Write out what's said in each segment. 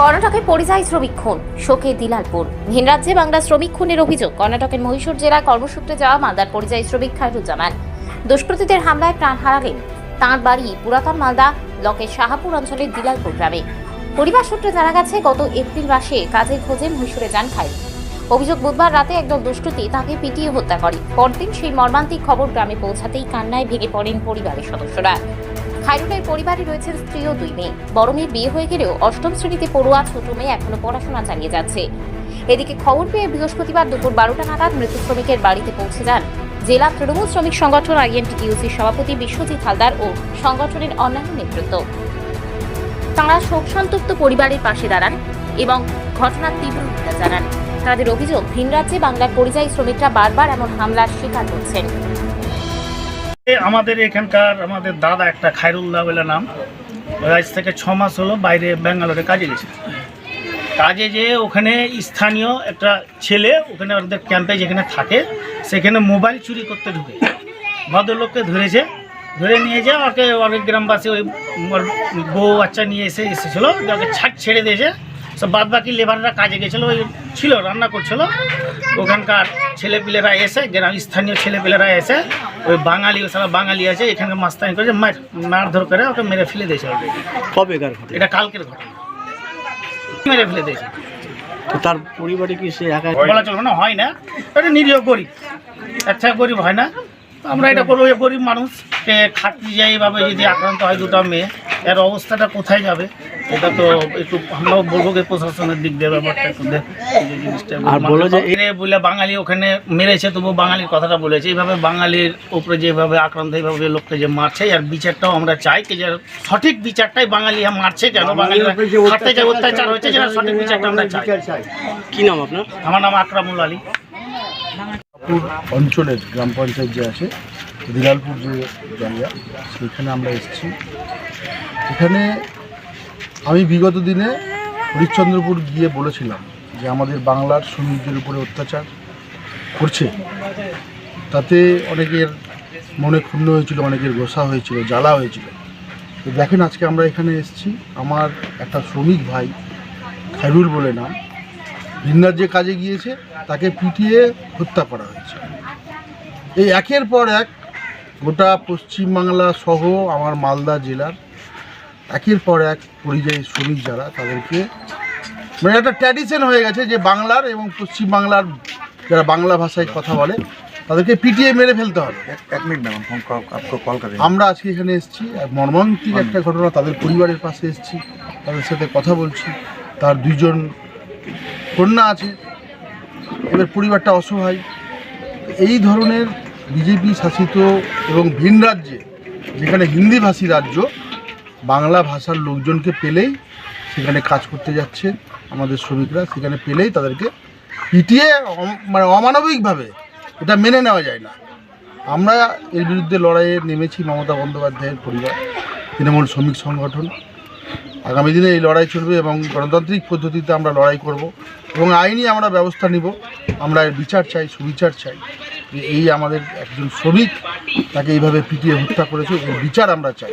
কর্ণাটকে পরিযায়ী শ্রমিক খুন, শোকে দিলালপুর। ভিন রাজ্যে বাংলা শ্রমিক খুনের অভিযোগ, কর্ণাটকের মহীশূর জেলায় কর্মসূত্রে যাওয়া মালদার পরিযায়ী শ্রমিক খায়রুজ্জামান। দুষ্কৃতীদের হামলায় প্রাণ হারালেন তাঁর বাড়ি পুরাতন মালদা লকের শাহাপুর অঞ্চলের দিলালপুর গ্রামে। পরিবার সূত্রে জানা গেছে, গত এপ্রিল মাসে কাজের খোঁজে মহীশূরে যান খায়রু অভিযোগ বুধবার রাতে একদল দুষ্কৃতী তাকে পিটিয়ে হত্যা করে। পরদিন সেই মর্মান্তিক খবর গ্রামে পৌঁছাতেই কান্নায় ভেঙে পড়েন পরিবারের সদস্যরা। খায়রুলের পরিবারে রয়েছেন স্ত্রী ও দুই মেয়ে। বড় মেয়ের বিয়ে হয়ে গেলেও অষ্টম শ্রেণীতে পড়ুয়া ছোট মেয়ে এখনও পড়াশোনা চালিয়ে যাচ্ছে। এদিকে খবর পেয়ে বৃহস্পতিবার দুপুর বারোটা নাগাদ মৃত শ্রমিকের বাড়িতে পৌঁছে যান জেলা তৃণমূল শ্রমিক সংগঠন আইএনটিটিউসির সভাপতি বিশ্বজিৎ হালদার ও সংগঠনের অন্যান্য নেতৃত্ব। তাঁরা শোক সন্তপ্ত পরিবারের পাশে দাঁড়ান এবং ঘটনার তীব্র নিন্দা জানান। তাদের অভিযোগ ভিন রাজ্যে বাংলার পরিযায়ী শ্রমিকরা বারবার এমন হামলার শিকার হচ্ছেন। আমাদের এখানকার আমাদের দাদা একটা খায়রুল্লাহ বলে নাম। আজ থেকে ছ মাস হলো বাইরে ব্যাঙ্গালোরে কাজে গেছে। কাজে যে ওখানে স্থানীয় একটা ছেলে ওখানে ওদের ক্যাম্পে যেখানে থাকে, সেখানে মোবাইল চুরি করতে ঢুকে। ভদ্রলোককে ধরেছে, ধরে নিয়ে যা ওকে অনেক গ্রামবাসী ওই বউ বাচ্চা নিয়ে এসে এসেছিল ওকে ছাট ছেড়ে দিয়েছে। সব বাদ বাকি লেবাররা কাজে গেছিল ওই ছিল রান্না করছিল। ওখানকার ছেলেপিলেরা এসে গ্রাম স্থানীয় ছেলেপিলেরা এসে ওই বাঙালি সারা বাঙালি আছে এখানকার মাস্তানি করেছে মার মারধর করে ওকে মেরে ফেলে দিয়েছে ওকে ঘটনা? এটা কালকের ঘটনা। মেরে ফেলে দিয়েছে। তার পরিবারে কি সে একা বলা চলবে না হয় না। এটা নিরীহ গরিব। আচ্ছা গরিব হয় না। আমরা এটা করব গরিব মানুষ। সে খাটতে যায় এইভাবে যদি আক্রান্ত হয় দুটো মেয়ে এর অবস্থাটা কোথায় যাবে? এটা তো একটু আমরাও বলব যে প্রশাসনের দিক দিয়ে ব্যাপারটা একটু দেখ এই যে জিনিসটা আর বলো যে বলে বাঙালি ওখানে মেরেছে তবু বাঙালির কথাটা বলেছে। এইভাবে বাঙালির উপরে যেভাবে আক্রান্ত এইভাবে লোককে যে মারছে আর বিচারটাও আমরা চাই কি যে সঠিক বিচারটাই বাঙালি মারছে কেন? বাঙালি হাতে যে অত্যাচার হয়েছে যেটা সঠিক বিচারটা আমরা চাই। কি নাম আপনার? আমার নাম আকরামুল আলী। অঞ্চলের গ্রাম পঞ্চায়েত যে আছে দিলালপুর যে জায়গা সেখানে আমরা এসেছি। এখানে আমি বিগত দিনে হরিশ্চন্দ্রপুর গিয়ে বলেছিলাম যে আমাদের বাংলার শ্রমিকদের উপরে অত্যাচার করছে। তাতে অনেকের মনে ক্ষুণ্ণ হয়েছিল, অনেকের গোসা হয়েছিল, জ্বালা হয়েছিল। তো দেখেন আজকে আমরা এখানে এসেছি। আমার একটা শ্রমিক ভাই, খায়রুল বলে নাম। ভিন্নার কাজে গিয়েছে, তাকে পিটিয়ে হত্যা করা হয়েছে। এই একের পর এক গোটা পশ্চিমবাংলা সহ আমার মালদা জেলার একের পর এক পরিযায়ী শ্রমিক যারা তাদেরকে মানে একটা ট্র্যাডিশন হয়ে গেছে যে বাংলার এবং পশ্চিমবাংলার যারা বাংলা ভাষায় কথা বলে তাদেরকে পিটিয়ে মেরে ফেলতে হবে। এক মিনিট আমরা আজকে এখানে এসেছি মর্মান্তিক একটা ঘটনা তাদের পরিবারের পাশে এসেছি তাদের সাথে কথা বলছি তার দুজন কন্যা আছে এবার পরিবারটা অসহায়। এই ধরনের বিজেপি শাসিত এবং ভিন রাজ্যে যেখানে হিন্দিভাষী রাজ্য বাংলা ভাষার লোকজনকে পেলেই সেখানে কাজ করতে যাচ্ছে আমাদের শ্রমিকরা। সেখানে পেলেই তাদেরকে পিটিয়ে মানে অমানবিকভাবে এটা মেনে নেওয়া যায় না। আমরা এর বিরুদ্ধে লড়াইয়ে নেমেছি মমতা বন্দ্যোপাধ্যায়ের পরিবার, তৃণমূল শ্রমিক সংগঠন। আগামী দিনে এই লড়াই চলবে এবং গণতান্ত্রিক পদ্ধতিতে আমরা লড়াই করব এবং আইনি আমরা ব্যবস্থা নিব। আমরা বিচার চাই, সুবিচার চাই। যে এই আমাদের একজন শ্রমিক তাকে এইভাবে পিটিয়ে হত্যা করেছে, এর বিচার আমরা চাই।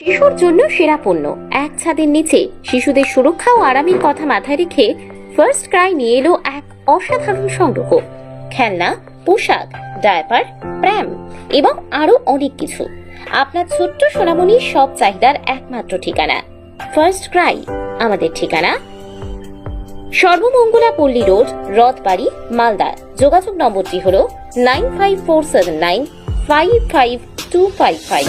শিশুর জন্য সেরা পণ্য। এক ছাদের নিচে শিশুদের সুরক্ষা ও আরামের কথা মাথায় রেখে ফার্স্ট ক্রাই নিয়ে এলো এক অসাধারণ সংগ্রহ। খেলনা, পোশাক ডায়াপার প্র্যাম এবং আরও অনেক কিছু। আপনার ছোট্ট সোনামণির সব চাহিদার একমাত্র ঠিকানা। ফার্স্ট ক্রাই আমাদের ঠিকানা। সর্বমঙ্গলা পল্লী রোড, রথবাড়ি, মালদা। যোগাযোগ নম্বরটি হল nine five four seven nine five five two five five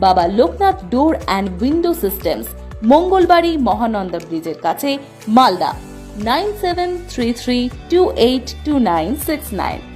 Baba Loknath door and window systems, Mangalbari Mahananda ব্রিজের কাছে, Malda, nine seven three three two eight two nine six nine.